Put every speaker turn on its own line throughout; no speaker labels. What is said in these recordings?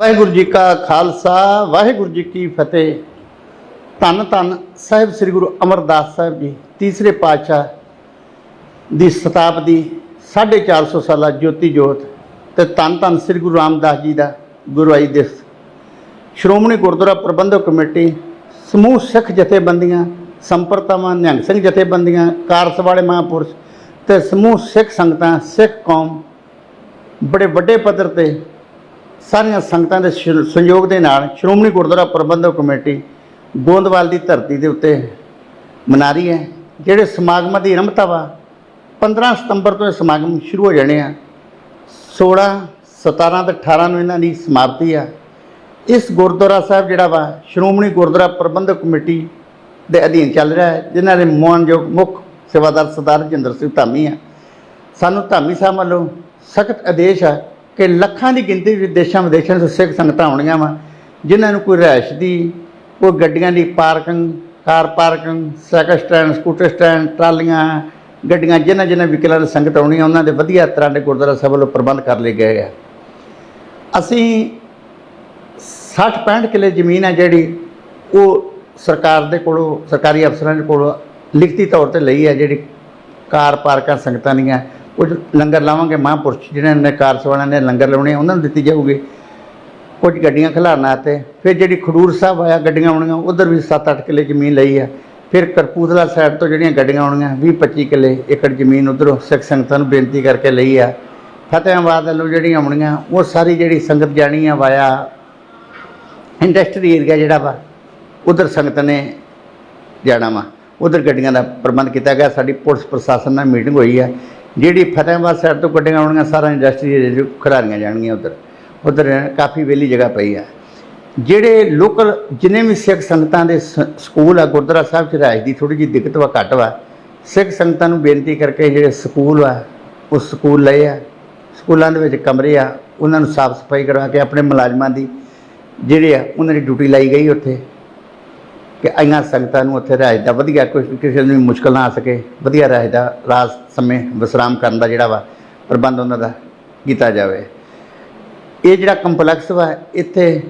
ਵਾਹਿਗੁਰੂ ਜੀ ਕਾ ਖਾਲਸਾ, ਵਾਹਿਗੁਰੂ ਜੀ ਕੀ ਫਤਿਹ। ਧੰਨ ਧੰਨ ਸਾਹਿਬ ਸ੍ਰੀ ਗੁਰੂ ਅਮਰਦਾਸ ਸਾਹਿਬ ਜੀ, ਤੀਸਰੇ ਪਾਤਸ਼ਾਹ ਦੀ ਸ਼ਤਾਬਦੀ 450 ਸਾਲਾ ਜੋਤੀ ਜੋਤ ਤੇ ਧੰਨ ਧੰਨ ਸ੍ਰੀ ਗੁਰੂ ਰਾਮਦਾਸ ਜੀ ਦਾ ਗੁਰਵਾਈ ਦਿਵਸ। ਸ਼੍ਰੋਮਣੀ ਗੁਰਦੁਆਰਾ ਪ੍ਰਬੰਧਕ ਕਮੇਟੀ, ਸਮੂਹ ਸਿੱਖ ਜਥੇਬੰਦੀਆਂ, ਸੰਪਰਤਾਵਾਂ, ਨਿਹੰਗ ਸਿੰਘ ਜਥੇਬੰਦੀਆਂ ਕਾਰਸ ਵਾਲੇ ਮਹਾਂਪੁਰਸ਼ ਤੇ ਸਮੂਹ ਸਿੱਖ ਸੰਗਤਾਂ, ਸਿੱਖ ਕੌਮ ਬੜੇ ਵੱਡੇ ਪੱਧਰ ਤੇ ਸਾਰੀਆਂ ਸੰਗਤਾਂ ਦੇ ਸ਼- ਦੇ ਨਾਲ ਸ਼੍ਰੋਮਣੀ ਗੁਰਦੁਆਰਾ ਪ੍ਰਬੰਧਕ ਕਮੇਟੀ ਗੋਂਦਵਾਲ ਦੀ ਧਰਤੀ ਦੇ ਉੱਤੇ ਮਨਾ ਰਹੀ ਹੈ, ਜਿਹੜੇ ਸਮਾਗਮਾਂ ਦੀ ਰਮਤਾ ਵਾ 15 ਸਤੰਬਰ ਤੋਂ ਇਹ ਸਮਾਗਮ ਸ਼ੁਰੂ ਹੋ ਜਾਣੇ ਆ। 16 17 ਤੇ 18 ਨੂੰ ਇਹਨਾਂ ਦੀ ਸਮਾਪਤੀ ਆ। ਇਸ ਗੁਰਦੁਆਰਾ ਸਾਹਿਬ ਜਿਹੜਾ ਵਾ, ਸ਼੍ਰੋਮਣੀ ਗੁਰਦੁਆਰਾ ਪ੍ਰਬੰਧਕ ਕਮੇਟੀ ਦੇ ਅਧੀਨ ਚੱਲ ਰਿਹਾ ਹੈ, ਜਿਨ੍ਹਾਂ ਦੇ ਮਾਨਯੋਗ ਮੁੱਖ ਸੇਵਾਦਾਰ ਸਰਦਾਰ ਰਜਿੰਦਰ ਸਿੰਘ ਧਾਮੀ ਆ। ਸਾਨੂੰ ਧਾਮੀ ਸਾਹਿਬ ਵੱਲੋਂ ਸਖਤ ਆਦੇਸ਼ ਆ ਕਿ ਲੱਖਾਂ ਦੀ ਗਿਣਤੀ ਵਿੱਚ ਦੇਸ਼ਾਂ ਵਿਦੇਸ਼ਾਂ ਤੋਂ ਸਿੱਖ ਸੰਗਤਾਂ ਆਉਣੀਆਂ ਵਾ। ਜਿਨ੍ਹਾਂ ਨੂੰ ਕੋਈ ਰਿਹਾਇਸ਼ ਦੀ, ਕੋਈ ਗੱਡੀਆਂ ਦੀ parking, car parking, cycle stand, scooter stand, ਟਰਾਲੀਆਂ, ਗੱਡੀਆਂ, ਜਿਨ੍ਹਾਂ ਜਿਨ੍ਹਾਂ ਵਹੀਕਲਾਂ ਦੀ ਸੰਗਤ ਆਉਣੀ ਉਹਨਾਂ ਦੇ ਵਧੀਆ ਤਰ੍ਹਾਂ ਦੇ ਗੁਰਦੁਆਰਾ ਸਾਹਿਬ ਵੱਲੋਂ ਪ੍ਰਬੰਧ ਕਰ ਲਏ ਗਏ ਆ। ਅਸੀਂ 60 65 ਕਿੱਲੇ ਜ਼ਮੀਨ ਆ ਜਿਹੜੀ ਉਹ ਸਰਕਾਰ ਦੇ ਕੋਲੋਂ, ਸਰਕਾਰੀ ਅਫਸਰਾਂ ਦੇ ਕੋਲੋਂ ਲਿਖਤੀ ਤੌਰ ਤੇ ਲਈ ਹੈ ਜਿਹੜੀ ਕਾਰ ਪਾਰਕਾਂ ਸੰਗਤਾਂ ਦੀਆਂ। ਕੁਝ ਲੰਗਰ ਲਾਵਾਂਗੇ ਮਹਾਂਪੁਰਸ਼ ਜਿਨ੍ਹਾਂ ਨੇ ਕਾਰ ਸਵਾਰਾਂ ਨੇ ਲੰਗਰ ਲਾਉਣੇ ਆ, ਉਹਨਾਂ ਨੂੰ ਦਿੱਤੀ ਜਾਊਗੀ। ਕੁਝ ਗੱਡੀਆਂ ਖਿਲਾਰਨਾ ਤੇ ਫਿਰ ਜਿਹੜੀ ਖਡੂਰ ਸਾਹਿਬ ਆਇਆ ਗੱਡੀਆਂ ਆਉਣੀਆਂ ਉਧਰ ਵੀ 7-8 ਕਿੱਲੇ ਜ਼ਮੀਨ ਲਈ ਆ। ਫਿਰ ਕਰਪੂਤਲਾ ਸਾਈਡ ਤੋਂ ਜਿਹੜੀਆਂ ਗੱਡੀਆਂ ਆਉਣੀਆਂ 20-25 ਕਿੱਲੇ ਏਕੜ ਜ਼ਮੀਨ ਉਧਰੋਂ ਸਿੱਖ ਸੰਗਤਾਂ ਨੂੰ ਬੇਨਤੀ ਕਰਕੇ ਲਈ ਆ। ਫਤਿਹਾਬਾਦ ਵੱਲੋਂ ਜਿਹੜੀਆਂ ਆਉਣੀਆਂ ਉਹ ਸਾਰੀ ਜਿਹੜੀ ਸੰਗਤ ਜਾਣੀ ਆ ਵਾਇਆ ਇੰਡਸਟਰੀ ਏਰੀਆ ਜਿਹੜਾ ਵਾ ਉਧਰ ਸੰਗਤ ਨੇ ਜਾਣਾ ਵਾ। ਉਧਰ ਗੱਡੀਆਂ ਦਾ ਪ੍ਰਬੰਧ ਕੀਤਾ ਗਿਆ ਸਾਡੀ ਪੁਲਿਸ ਪ੍ਰਸ਼ਾਸਨ ਨਾਲ ਮੀਟਿੰਗ ਹੋਈ ਆ। ਜਿਹੜੀ ਫਤਿਹਾਬਾਦ ਸਾਈਡ ਤੋਂ ਕੱਢੀਆਂ ਆਉਣੀਆਂ ਸਾਰਾ ਇੰਡਸਟਰੀ ਖਿਡਾਰੀਆਂ ਜਾਣਗੀਆਂ ਉਧਰ। ਉਧਰ ਕਾਫੀ ਵਿਹਲੀ ਜਗ੍ਹਾ ਪਈ ਆ। ਜਿਹੜੇ ਲੋਕਲ ਜਿੰਨੇ ਵੀ ਸਿੱਖ ਸੰਗਤਾਂ ਦੇ ਸ- ਸਕੂਲ ਆ, ਗੁਰਦੁਆਰਾ ਸਾਹਿਬ ਚ ਰਿਹਾਇਸ਼ ਦੀ ਥੋੜੀ ਜਿਹੀ ਦਿੱਕਤ ਵਾ, ਘੱਟ ਵਾ। ਸਿੱਖ ਸੰਗਤਾਂ ਨੂੰ ਬੇਨਤੀ ਕਰਕੇ ਜਿਹੜੇ ਸਕੂਲ ਆ, ਉਹ ਸਕੂਲ ਲਏ ਆ। ਸਕੂਲਾਂ ਦੇ ਵਿੱਚ ਕਮਰੇ ਆ, ਉਹਨਾਂ ਨੂੰ ਸਾਫ਼ ਸਫ਼ਾਈ ਕਰਵਾ ਕੇ ਆਪਣੇ ਮੁਲਾਜ਼ਮਾਂ ਦੀ ਜਿਹੜੇ ਆ, ਉਹਨਾਂ ਦੀ ਡਿਊਟੀ ਲਾਈ ਗਈ ਉੱਥੇ। ਕਿ ਆਈਆਂ ਸੰਗਤਾਂ ਨੂੰ ਉੱਥੇ ਰਿਹਾਇਸ਼ ਦਾ ਵਧੀਆ ਕੋਈ ਕਿਸੇ ਨੂੰ ਵੀ ਮੁਸ਼ਕਲ ਨਾ ਆ ਸਕੇ, ਵਧੀਆ ਰਿਹਾਇਸ਼ ਦਾ ਰਾਤ ਸਮੇਂ ਵਿਸਰਾਮ ਕਰਨ ਦਾ ਜਿਹੜਾ ਵਾ ਪ੍ਰਬੰਧ ਉਹਨਾਂ ਦਾ ਕੀਤਾ ਜਾਵੇ। ਇਹ ਜਿਹੜਾ ਕੰਪਲੈਕਸ ਵਾ, ਇੱਥੇ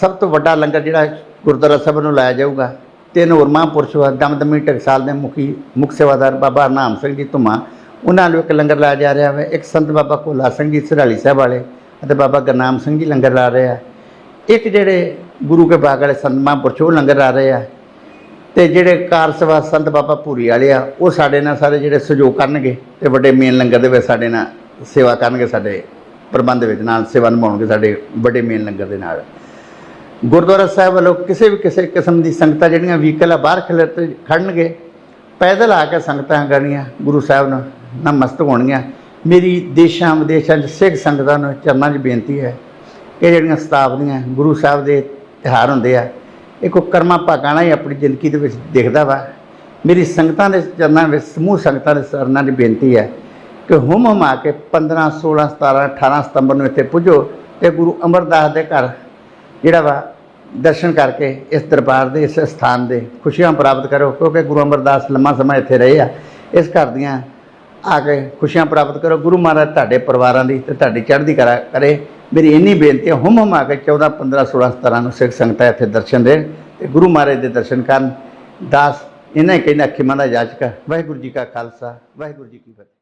ਸਭ ਤੋਂ ਵੱਡਾ ਲੰਗਰ ਜਿਹੜਾ ਗੁਰਦੁਆਰਾ ਸਾਹਿਬ ਨੂੰ ਲਾਇਆ ਜਾਊਗਾ। ਤਿੰਨ ਹੋਰ ਮਹਾਂਪੁਰਸ਼ ਵਾ, ਦਮਦਮੀ ਟਕਸਾਲ ਦੇ ਮੁਖੀ, ਮੁੱਖ ਸੇਵਾਦਾਰ ਬਾਬਾ ਹਰਨਾਮ ਸਿੰਘ ਜੀ ਧੁਮਾ, ਉਹਨਾਂ ਨੂੰ ਇੱਕ ਲੰਗਰ ਲਾਇਆ ਜਾ ਰਿਹਾ ਹੈ ਇੱਕ ਸੰਤ ਬਾਬਾ ਕੋਲਾ ਸਿੰਘ ਜੀ ਸਰਾਲੀ ਸਾਹਿਬ ਵਾਲੇ ਅਤੇ ਬਾਬਾ ਗੁਰਨਾਮ ਸਿੰਘ ਜੀ ਲੰਗਰ ਲਾ ਰਹੇ ਆ। ਇੱਕ ਜਿਹੜੇ ਗੁਰੂ ਕੇ ਬਾਗ ਵਾਲੇ ਸੰਤ ਮਹਾਂਪੁਰਸ਼, ਉਹ ਲੰਗਰ ਲਾ ਰਹੇ ਆ। ਤੇ ਜਿਹੜੇ ਕਾਰ ਸੇਵਾ ਸੰਤ ਬਾਬਾ ਭੂਰੀ ਵਾਲੇ ਆ, ਉਹ ਸਾਡੇ ਨਾਲ ਸਾਰੇ ਜਿਹੜੇ ਸਹਿਯੋਗ ਕਰਨਗੇ ਤੇ ਵੱਡੇ ਮੇਨ ਲੰਗਰ ਦੇ ਵਿੱਚ ਸਾਡੇ ਨਾਲ ਸੇਵਾ ਕਰਨਗੇ, ਸਾਡੇ ਪ੍ਰਬੰਧ ਵਿੱਚ ਨਾਲ ਸੇਵਾ ਨਿਭਾਉਣਗੇ ਸਾਡੇ ਵੱਡੇ ਮੇਨ ਲੰਗਰ ਦੇ ਨਾਲ। ਗੁਰਦੁਆਰਾ ਸਾਹਿਬ ਵੱਲੋਂ ਕਿਸੇ ਵੀ ਕਿਸੇ ਕਿਸਮ ਦੀ ਸੰਗਤਾਂ ਜਿਹੜੀਆਂ ਵਹੀਕਲ ਆ ਬਾਹਰ ਖੜੇ ਤੇ ਖੜਨਗੇ, ਪੈਦਲ ਆ ਕੇ ਸੰਗਤਾਂ ਕਰਨੀਆਂ, ਗੁਰੂ ਸਾਹਿਬ ਨੂੰ ਨਮਸਤ ਹੋਣਗੀਆਂ। ਮੇਰੀ ਦੇਸ਼ਾਂ ਵਿਦੇਸ਼ਾਂ 'ਚ ਸਿੱਖ ਸੰਗਤਾਂ ਨੂੰ ਚਰਨਾਂ 'ਚ ਬੇਨਤੀ ਹੈ ਕਿ ਜਿਹੜੀਆਂ ਸਤਾਬਦੀਆਂ ਗੁਰੂ ਸਾਹਿਬ ਦੇ ਤਿਉਹਾਰ ਹੁੰਦੇ ਆ ਇਹ ਕੋ ਕਰਮਾ ਭਾਗਾਂ ਹੀ ਆਪਣੀ ਜ਼ਿੰਦਗੀ ਦੇ ਵਿੱਚ ਦੇਖਦਾ ਵਾ। ਮੇਰੀ ਸੰਗਤਾਂ ਦੇ ਚਰਨਾਂ ਵਿੱਚ, ਸਮੂਹ ਸੰਗਤਾਂ ਦੇ ਚਰਨਾਂ ਦੀ ਬੇਨਤੀ ਹੈ ਕਿ ਹੁਮ ਹੁਮਾ ਕੇ 15 16 17 18 ਸਤੰਬਰ ਨੂੰ ਇੱਥੇ ਪੁੱਜੋ ਤੇ ਗੁਰੂ ਅਮਰਦਾਸ ਦੇ ਘਰ ਜਿਹੜਾ ਵਾ, ਦਰਸ਼ਨ ਕਰਕੇ ਇਸ ਦਰਬਾਰ ਦੇ, ਇਸ ਸਥਾਨ ਦੇ ਖੁਸ਼ੀਆਂ ਪ੍ਰਾਪਤ ਕਰੋ, ਕਿਉਂਕਿ ਗੁਰੂ ਅਮਰਦਾਸ ਲੰਮਾ ਸਮਾਂ ਇੱਥੇ ਰਹੇ ਆ। ਇਸ ਘਰ ਦੀਆਂ ਆ ਕੇ ਖੁਸ਼ੀਆਂ ਪ੍ਰਾਪਤ ਕਰੋ। ਗੁਰੂ ਮਹਾਰਾਜ ਤੁਹਾਡੇ ਪਰਿਵਾਰਾਂ ਦੀ ਤੇ ਤੁਹਾਡੀ ਚੜ੍ਹਦੀ ਕਰਾ ਕਰੇ। ਮੇਰੀ ਇੰਨੀ ਬੇਨਤੀ ਹੈ, ਹੁਮ ਆ ਕੇ 14 15 16 17 ਨੂੰ ਸਿੱਖ ਸੰਗਤਾਂ ਇੱਥੇ ਦਰਸ਼ਨ ਦੇਣ ਤੇ ਗੁਰੂ ਮਹਾਰਾਜ ਦੇ ਦਰਸ਼ਨ ਕਰਨ। ਦਾਸ ਇਹਨਾਂ ਹੀ ਕਹਿੰਦਾ ਖਿਮਾ ਦਾ ਜਾਚਕ ਵਾਹਿਗੁਰੂ ਜੀ ਕਾ ਖਾਲਸਾ, ਵਾਹਿਗੁਰੂ ਜੀ ਕੀ ਫਤਿਹ।